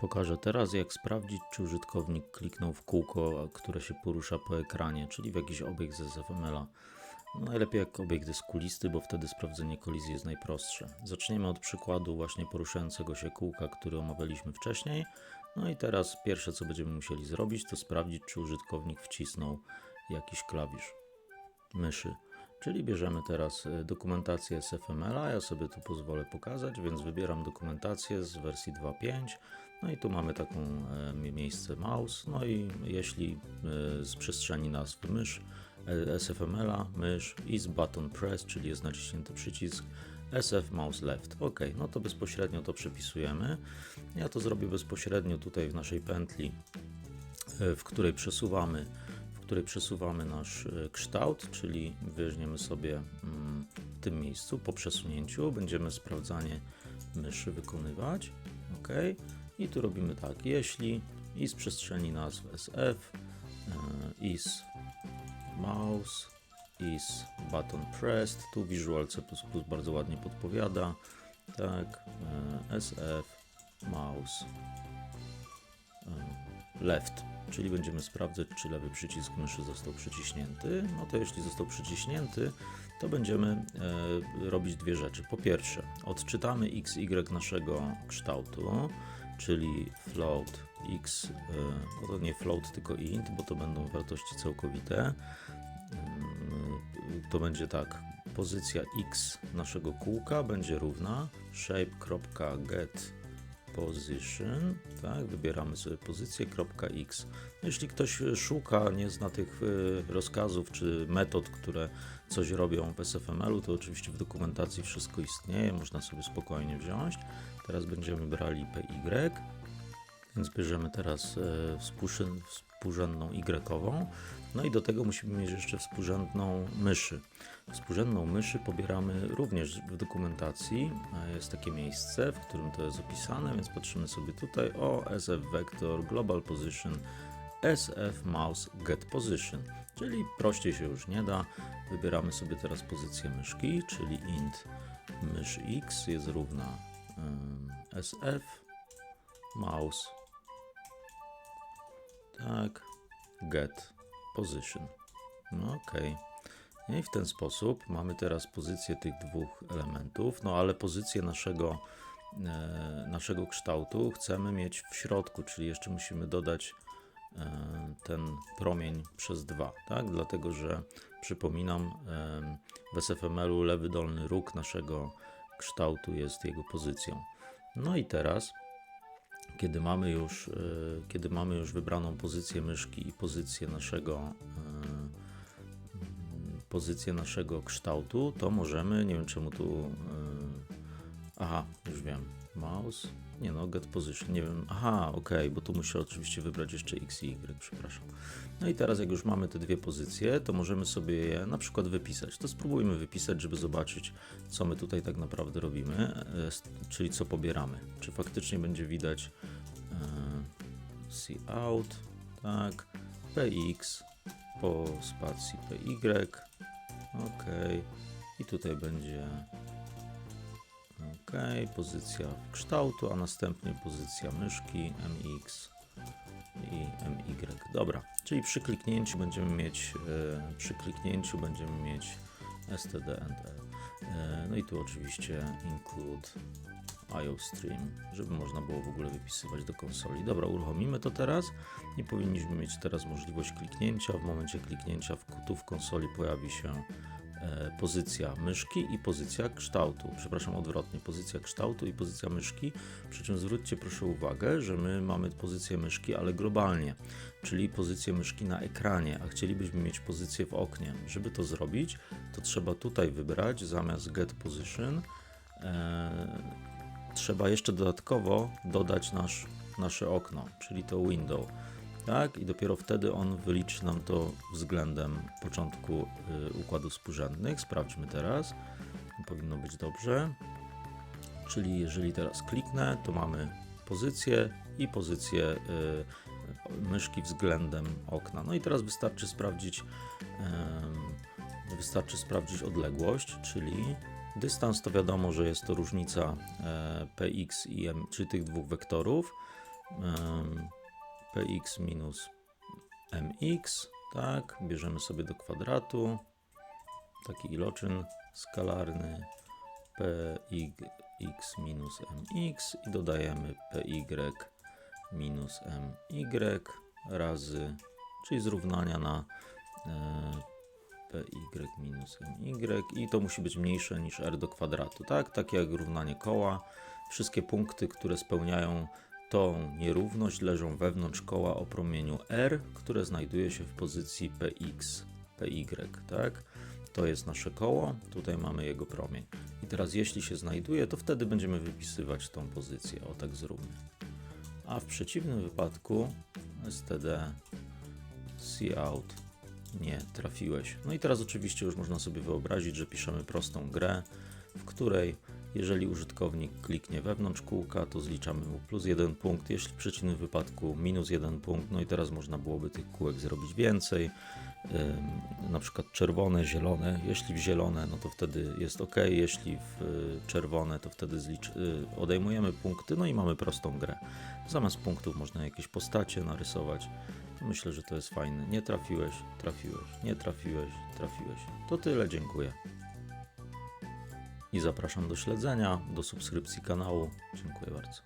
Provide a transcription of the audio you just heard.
Pokażę teraz, jak sprawdzić, czy użytkownik kliknął w kółko, które się porusza po ekranie, czyli w jakiś obiekt z SFML-a. No najlepiej jak obiekt jest kulisty, bo wtedy sprawdzenie kolizji jest najprostsze. Zaczniemy od przykładu właśnie poruszającego się kółka, który omawialiśmy wcześniej. No i teraz pierwsze, co będziemy musieli zrobić, to sprawdzić, czy użytkownik wcisnął jakiś klawisz myszy. Czyli bierzemy teraz e, dokumentację SFML-a, ja sobie tu pozwolę pokazać, więc wybieram dokumentację z wersji 2.5, no i tu mamy taką mie- miejsce mouse, no i jeśli e, z przestrzeni nazwy mysz, e, SFML-a, mysz i z button press, czyli jest naciśnięty przycisk SF mouse left. Ok, no to bezpośrednio to przepisujemy. Ja to zrobię bezpośrednio tutaj w naszej pętli, e, w której przesuwamy w której przesuwamy nasz kształt, czyli weźmiemy sobie mm, w tym miejscu po przesunięciu, będziemy sprawdzanie myszy wykonywać. OK. I tu robimy tak, jeśli i z przestrzeni nazw SF, e, is mouse, is button pressed, tu Visual C++ bardzo ładnie podpowiada, tak, e, SF, mouse, e, left, czyli będziemy sprawdzać, czy lewy przycisk myszy został przyciśnięty. No to jeśli został przyciśnięty, to będziemy e, robić dwie rzeczy. Po pierwsze, odczytamy x, y naszego kształtu, czyli float x, e, no to nie float, tylko int, bo to będą wartości całkowite. Mm, To będzie tak, pozycja x naszego kółka będzie równa shape.get position, tak, wybieramy sobie pozycję .x. No, Jeśli ktoś szuka, nie zna tych y, rozkazów czy metod, które coś robią w SFML-u, to oczywiście w dokumentacji wszystko istnieje, można sobie spokojnie wziąć. Teraz będziemy brali PY, więc bierzemy teraz e, współrzę- współrzędną Y-ową, no i do tego musimy mieć jeszcze współrzędną myszy. Współrzędną myszy pobieramy również w dokumentacji. E, Jest takie miejsce, w którym to jest opisane, więc patrzymy sobie tutaj o SF Vector Global Position SF Mouse Get Position, czyli prościej się już nie da. Wybieramy sobie teraz pozycję myszki, czyli int mysz x jest równa SF mouse tak get position. No okej. No I w ten sposób mamy teraz pozycję tych dwóch elementów, no ale pozycję naszego, e, naszego kształtu chcemy mieć w środku, czyli jeszcze musimy dodać e, ten promień przez dwa, tak? Dlatego, że przypominam, e, w SFML-u lewy dolny róg naszego kształtu jest jego pozycją. No i teraz kiedy mamy już, e, kiedy mamy już wybraną pozycję myszki i pozycję naszego, e, mm, pozycję naszego kształtu, to możemy, nie wiem czemu tu, e, aha, już wiem, mouse, nie no, get position, nie wiem, aha, ok, bo tu muszę oczywiście wybrać jeszcze x i y, przepraszam. No i teraz jak już mamy te dwie pozycje, to możemy sobie je na przykład wypisać. To spróbujmy wypisać, żeby zobaczyć, co my tutaj tak naprawdę robimy, e, czyli co pobieramy. Czy faktycznie będzie widać e, cout, tak, px po spacji py, ok, i tutaj będzie ok, pozycja kształtu, a następnie pozycja myszki mx i MY. Dobra, czyli przy kliknięciu będziemy mieć, e, przy kliknięciu będziemy mieć std and e, no i tu oczywiście include IOStream, żeby można było w ogóle wypisywać do konsoli. Dobra, uruchomimy to teraz i powinniśmy mieć teraz możliwość kliknięcia. W momencie kliknięcia w, tu w konsoli pojawi się pozycja myszki i pozycja kształtu. Przepraszam, odwrotnie, pozycja kształtu i pozycja myszki. Przy czym zwróćcie proszę uwagę, że my mamy pozycję myszki, ale globalnie, czyli pozycję myszki na ekranie, a chcielibyśmy mieć pozycję w oknie. Żeby to zrobić, to trzeba tutaj wybrać zamiast get position. E, trzeba jeszcze dodatkowo dodać nasz, nasze okno, czyli to window. Tak, i dopiero wtedy on wyliczy nam to względem początku y, układów współrzędnych. Sprawdźmy teraz. Powinno być dobrze. Czyli jeżeli teraz kliknę, to mamy pozycję i pozycję y, myszki względem okna. No i teraz wystarczy sprawdzić, em, wystarczy sprawdzić odległość, czyli dystans to wiadomo, że jest to różnica px i m, czyli tych dwóch wektorów. Px minus mx, tak, bierzemy sobie do kwadratu taki iloczyn skalarny px minus mx i dodajemy py minus my razy, czyli zrównania na e, py minus my i to musi być mniejsze niż r do kwadratu, tak? Tak jak równanie koła. Wszystkie punkty, które spełniają tą nierówność leżą wewnątrz koła o promieniu r, które znajduje się w pozycji px, py, tak? To jest nasze koło, tutaj mamy jego promień. I teraz jeśli się znajduje, to wtedy będziemy wypisywać tą pozycję, o tak zróbmy. A w przeciwnym wypadku std cout nie trafiłeś. No i teraz oczywiście już można sobie wyobrazić, że piszemy prostą grę, w której jeżeli użytkownik kliknie wewnątrz kółka, to zliczamy mu plus jeden punkt, jeśli w przeciwnym wypadku minus jeden punkt. No i teraz można byłoby tych kółek zrobić więcej. Na przykład czerwone, zielone. Jeśli w zielone, no to wtedy jest ok, jeśli w y, czerwone, to wtedy y, odejmujemy punkty, no i mamy prostą grę. Zamiast punktów można jakieś postacie narysować. Myślę, że to jest fajne. Nie trafiłeś, trafiłeś, nie trafiłeś, trafiłeś. To tyle, dziękuję. I zapraszam do śledzenia, do subskrypcji kanału. Dziękuję bardzo.